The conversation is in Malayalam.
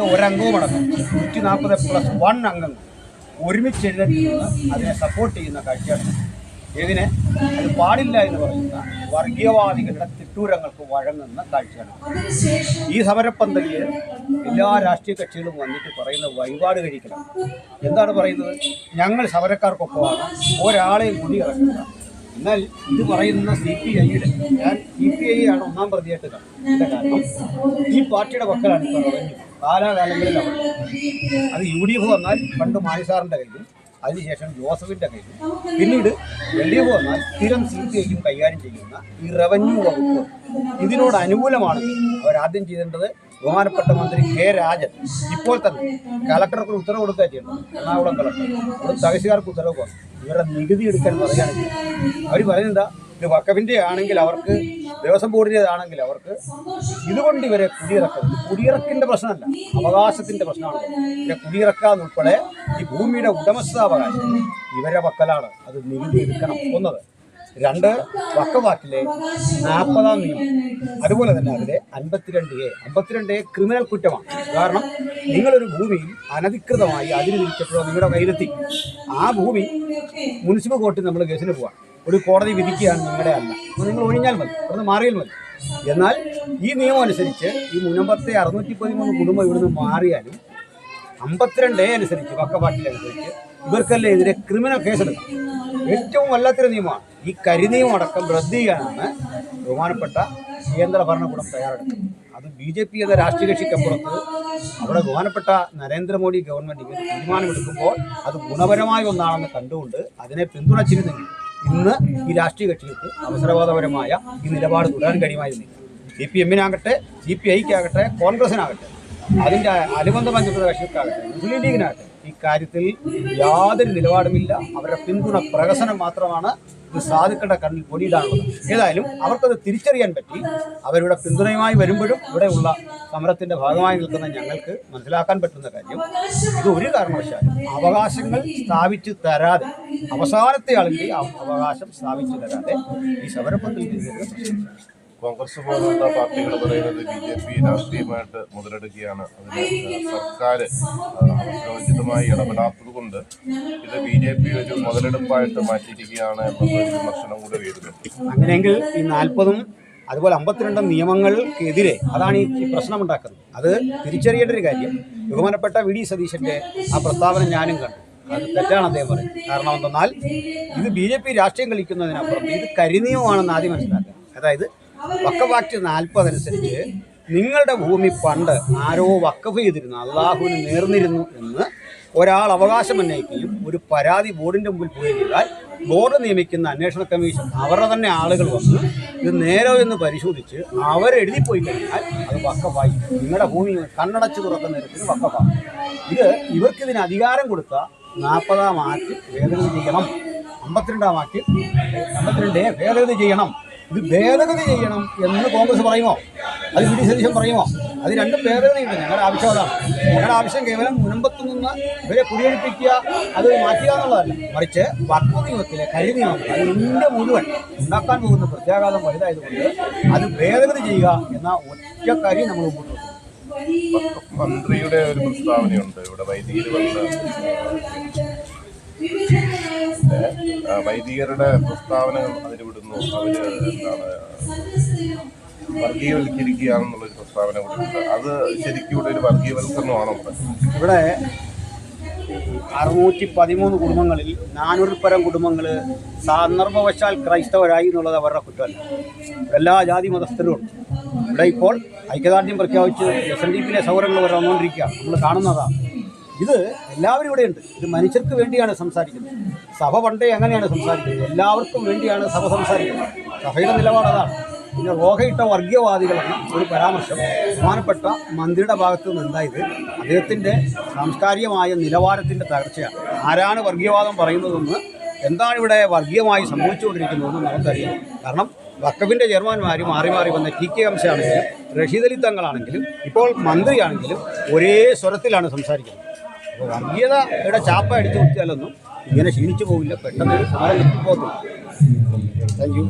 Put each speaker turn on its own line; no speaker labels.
ഇത് ഒരംഗവും അടക്കം നൂറ്റി നാൽപ്പത് പ്ലസ് വൺ അംഗങ്ങൾ ഒരുമിച്ച് എഴുന്നേറ്റ് അതിനെ സപ്പോർട്ട് ചെയ്യുന്ന കാഴ്ചയാണ് ഇതിനെ അത് പാടില്ല എന്ന് പറയുന്ന വർഗീയവാദികളുടെ തിട്ടൂരങ്ങൾക്ക് വഴങ്ങുന്ന കാഴ്ചയാണ് ഈ സമരപ്പന്തലിൽ എല്ലാ രാഷ്ട്രീയ കക്ഷികളും വന്നിട്ട് പറയുന്ന വഴിപാട് കഴിക്കണം. എന്താണ് പറയുന്നത്? ഞങ്ങൾ സമരക്കാർക്കൊപ്പമാണ് ഒരാളെയും കൂടി ഇറക്കുക. എന്നാൽ ഇത് പറയുന്ന സി പി ഐയുടെ ഞാൻ സി പി ഐ ആണ് ഒന്നാം പ്രതിയായിട്ട് കാണുന്നത് കാരണം ഈ പാർട്ടിയുടെ പക്കലാണ് ഇപ്പോൾ റവന്യൂ കാലാകാലങ്ങളിൽ അത് യു ഡി എഫ് വന്നാൽ പണ്ട് മാണിസാറിന്റെ കയ്യിലും അതിനുശേഷം ജോസഫിന്റെ കയ്യിൽ പിന്നീട് എൽ ഡി എഫ് വന്നാൽ സ്ഥിരം സി പി ഐയും കൈകാര്യം ചെയ്യുന്ന ഈ റവന്യൂ വകുപ്പ്. ഇതിനോട് അനുകൂലമാണ് അവരാദ്യം ചെയ്തേണ്ടത് ബഹുമാനപ്പെട്ട മന്ത്രി കെ രാജൻ. ഇപ്പോൾ തന്നെ കളക്ടർക്ക് ഒരു ഉത്തരവ് കൊടുക്കുക ചെയ്യണം എറണാകുളം കളക്ടർ അവിടെ തഹസിൽദാർക്ക് ഉത്തരവ് കൊടുക്കും ഇവരുടെ നികുതി എടുക്കാൻ പറയുകയാണെങ്കിൽ അവർ പറയുന്നത് ഇത് വക്കവിന്റെ ആണെങ്കിൽ അവർക്ക് ദേവസ്വം ബോർഡിന്റെതാണെങ്കിൽ അവർക്ക് ഇതുകൊണ്ട് ഇവരെ കുടിയിറക്കും കുടിയിറക്കിന്റെ പ്രശ്നമല്ല. അവകാശത്തിന്റെ പ്രശ്നമാണ്. ഇവരെ കുടിയിറക്കാന്നുൾപ്പെടെ ഈ ഭൂമിയുടെ ഉടമസ്ഥാവകാശം ഇവരെ പക്കലാണ് അത് നികുതി എടുക്കണം ഒന്നത്. രണ്ട് വക്കവാക്കിലെ നാൽപ്പതാം നിയമം. അതുപോലെ തന്നെ അതിലെ അൻപത്തിരണ്ട് എ. അമ്പത്തിരണ്ട് എ ക്രിമിനൽ കുറ്റമാണ്. കാരണം നിങ്ങളൊരു ഭൂമിയിൽ അനധികൃതമായി അതിന് തിരിച്ചപ്പോഴോ നിങ്ങളുടെ കയ്യിലെത്തി. ആ ഭൂമി മുനിസിപ്പൽ കോർട്ടിൽ നമ്മൾ കേസിന് പോവാം ഒരു കോടതി വിധിക്കുകയാണ് നിങ്ങളുടെ അല്ല. അപ്പോൾ നിങ്ങൾ ഒഴിഞ്ഞാൽ മതി. അവിടുന്ന് മാറിയാൽ മതി. എന്നാൽ ഈ നിയമം അനുസരിച്ച് ഈ മുനമ്പത്തെ അറുന്നൂറ്റി പതിമൂന്ന് കുടുംബം ഇവിടുന്ന് മാറിയാലും അമ്പത്തിരണ്ട് എ അനുസരിച്ച് വക്കപ്പാട്ടിലനുസരിച്ച് ഇവർക്കെല്ലാം എതിരെ ക്രിമിനൽ കേസെടുക്കാം ഏറ്റവും വല്ലാത്തൊരു നിയമമാണ്. ഈ കരിനിയമം അടക്കം റദ്ദ് ചെയ്യാനാണ് ബഹുമാനപ്പെട്ട കേന്ദ്ര ഭരണകൂടം തയ്യാറെടുക്കുന്നത് അത് ബി ജെ പി എന്ന രാഷ്ട്രീയ കക്ഷിക്കപ്പുറത്ത് അവിടെ ബഹുമാനപ്പെട്ട നരേന്ദ്രമോദി ഗവൺമെന്റ് ഇങ്ങനെ തീരുമാനമെടുക്കുമ്പോൾ അത് ഗുണപരമായ ഒന്നാണെന്ന് കണ്ടുകൊണ്ട് അതിനെ പിന്തുണച്ചിരുന്നെങ്കിൽ ഇന്ന് ഈ രാഷ്ട്രീയ കക്ഷികൾക്ക് അവസരവാദപരമായ ഈ നിലപാട് തുടരാൻ കഴിയുമായിരുന്നില്ല. സി പി എമ്മിനാകട്ടെ സി പി ഐക്കാകട്ടെ കോൺഗ്രസിനാകട്ടെ അതിന്റെ അനുബന്ധ ബന്ധപ്പെട്ട കക്ഷികൾക്കാകട്ടെ മുസ്ലിം ലീഗിനാകട്ടെ ഈ കാര്യത്തിൽ യാതൊരു നിലപാടുമില്ല. അവരുടെ പിന്തുണ പ്രകസനം മാത്രമാണ് ഇത് സാധുക്കളുടെ കണ്ണിൽ പൊടിയിടാനുള്ളത് ഏതായാലും അവർക്കത് തിരിച്ചറിയാൻ പറ്റി. അവരുടെ പിന്തുണയുമായി വരുമ്പോഴും ഇവിടെയുള്ള സമരത്തിന്റെ ഭാഗമായി നിൽക്കുന്ന ഞങ്ങൾക്ക് മനസ്സിലാക്കാൻ പറ്റുന്ന കാര്യം ഇത് ഒരു കാരണവശാലും അവകാശങ്ങൾ സ്ഥാപിച്ചു തരാതെ അവസാനത്തെ ആളിന്റെ അവകാശം സ്ഥാപിച്ചു തരാതെ ഈ സമരപ്പത്തിൽ
കോൺഗ്രസ് പോലുള്ള പാർട്ടികൾ പറയുന്നത് ബി ജെ പി രാഷ്ട്രീയമായിട്ട് മുതലെടുക്കുകയാണ്. അതിന് സർക്കാർ അവസരോചിതമായി ഇടപെടാത്തത് കൊണ്ട് ഇത് ബി ജെ പി ഒരു മുതലെടുപ്പായിട്ട് മാറ്റിയിരിക്കുകയാണ് എന്നുള്ള വിമർശനം കൂടെ വരുന്നുണ്ട്
അങ്ങനെയെങ്കിൽ ഈ നാൽപ്പതും അതുപോലെ അമ്പത്തിരണ്ടും നിയമങ്ങൾക്കെതിരെ അതാണ് ഈ പ്രശ്നമുണ്ടാക്കുന്നത്. അത് തിരിച്ചറിയേണ്ട ഒരു കാര്യം. ബഹുമാനപ്പെട്ട വി ഡി സതീശന്റെ ആ പ്രസ്താവന ഞാനും കണ്ടു. അത് തെറ്റാണ് അദ്ദേഹം പറയുന്നത്. കാരണം എന്തെന്നാൽ ഇത് ബി ജെ പി രാഷ്ട്രീയം കളിക്കുന്നതിനപ്പുറം ഇത് കരിനിയമമാണെന്ന് ആദ്യം മനസ്സിലാക്കുക. അതായത് വക്കഫ് ആക്ട് നാൽപ്പത് അനുസരിച്ച് നിങ്ങളുടെ ഭൂമി പണ്ട് ആരോ വക്കഫ് ചെയ്തിരുന്നു അള്ളാഹുവിന് നേർന്നിരുന്നു എന്ന് ഒരാൾ അവകാശം ഉന്നയിക്കുകയും ഒരു പരാതി ബോർഡിന്റെ മുമ്പിൽ പോയി ചെയ്താൽ ബോർഡ് നിയമിക്കുന്ന അന്വേഷണ കമ്മീഷൻ അവരുടെ തന്നെ ആളുകൾ വന്ന് ഇത് നേരോ എന്ന് പരിശോധിച്ച് അവരെഴുതി പോയി കഴിഞ്ഞാൽ അത് വക്കഫായി നിങ്ങളുടെ ഭൂമി കണ്ണടച്ച് തുറക്കുന്ന തരത്തിൽ വക്കഫാണ്. ഇത് ഇവർക്കിതിന് അധികാരം കൊടുത്ത നാൽപ്പതാം ആക്ട് ഭേദഗതി ചെയ്യണം. അമ്പത്തിരണ്ടാം ആക്ട് അമ്പത്തിരണ്ടേ ഭേദഗതി ചെയ്യണം. ഇത് ഭേദഗതി ചെയ്യണം എന്ന് കോൺഗ്രസ് പറയുമോ? അത് വി ഡി സതീശൻ പറയുമോ? അത് രണ്ടും ഭേദഗതിയുണ്ട്. ഞങ്ങളുടെ ആവശ്യം അതാണ്. ഞങ്ങളുടെ ആവശ്യം കേവലം മുൻപത്ത് നിന്ന് ഇവരെ കുടിയൊഴിപ്പിക്കുക അത് മാറ്റുക എന്നുള്ളതല്ല. മറിച്ച് വക്ക നിയമത്തിലെ അതിന്റെ നിയമം അത് ഇന്ത്യ മുഴുവൻ ഉണ്ടാക്കാൻ പോകുന്ന പ്രത്യാഘാതം വലുതായതുകൊണ്ട് അത് ഭേദഗതി ചെയ്യുക എന്ന ഒറ്റ കാര്യം നമ്മൾ മുമ്പോട്ട്
മന്ത്രിയുടെ ഒരു പ്രസ്താവനയുണ്ട്. ഇവിടെ വൈദികർ വൈദികരുടെ പ്രസ്താവനകൾ അതിന് വിടുന്നു അവർ എന്താണ് വർഗീയവൽക്കരിക്കുകയാണെന്നുള്ളൊരു പ്രസ്താവന കൊടുക്കുന്നത് അത് ശരിക്കും ഇവിടെ ഒരു വർഗീയവൽക്കരണമാണോ? ഇവിടെ
അറുന്നൂറ്റി പതിമൂന്ന് കുടുംബങ്ങളിൽ നാനൂറിൽ പരം കുടുംബങ്ങൾ സന്ദർഭവശാൽ ക്രൈസ്തവരായി എന്നുള്ളത് അവരുടെ കുറ്റമല്ല. എല്ലാ ജാതി മതസ്ഥരും ഉണ്ട്. ഇവിടെ ഇപ്പോൾ ഐക്യദാർഢ്യം പ്രഖ്യാപിച്ച് എസ് എൻ ഡി പിയിലെ സൗകര്യങ്ങൾ വരെ വന്നുകൊണ്ടിരിക്കുക നമ്മൾ കാണുന്നതാണ് ഇത് എല്ലാവരും ഇവിടെയുണ്ട്. ഇത് മനുഷ്യർക്ക് വേണ്ടിയാണ് സംസാരിക്കുന്നത്. സഭ പണ്ടേ അങ്ങനെയാണ് സംസാരിക്കുന്നത്. എല്ലാവർക്കും വേണ്ടിയാണ് സഭ സംസാരിക്കുന്നത്. സഭയുടെ നിലപാട് അതാണ്. പിന്നെ റോഹയിട്ട വർഗീയവാദികളെന്ന ഒരു പരാമർശം ബഹുമാനപ്പെട്ട മന്ത്രിയുടെ ഭാഗത്ത് നിന്ന് ഉണ്ടായത്. അദ്ദേഹത്തിന്റെ സാംസ്കാരികമായ നിലവാരത്തിന്റെ തകർച്ചയാണ്. ആരാണ് വർഗീയവാദം പറയുന്നതെന്ന് എന്താണ് ഇവിടെ വർഗീയമായി സംഭവിച്ചുകൊണ്ടിരിക്കുന്നതെന്ന് നമുക്കറിയാം. കാരണം വക്കഫിന്റെ ചെയർമാൻമാർ മാറി മാറി വന്ന ടി കെ അംശമാണെങ്കിലും റഷീദ് അലി തങ്ങളാണെങ്കിലും ഇപ്പോൾ മന്ത്രിയാണെങ്കിലും ഒരേ സ്വരത്തിലാണ് സംസാരിക്കുന്നത്. വർഗീയതയുടെ ചാപ്പ അടിച്ചു കൊടുത്താലൊന്നും ഇങ്ങനെ ക്ഷീണിച്ചു പോകില്ല പെട്ടെന്ന് സാധനം പോകത്തില്ല താങ്ക് യു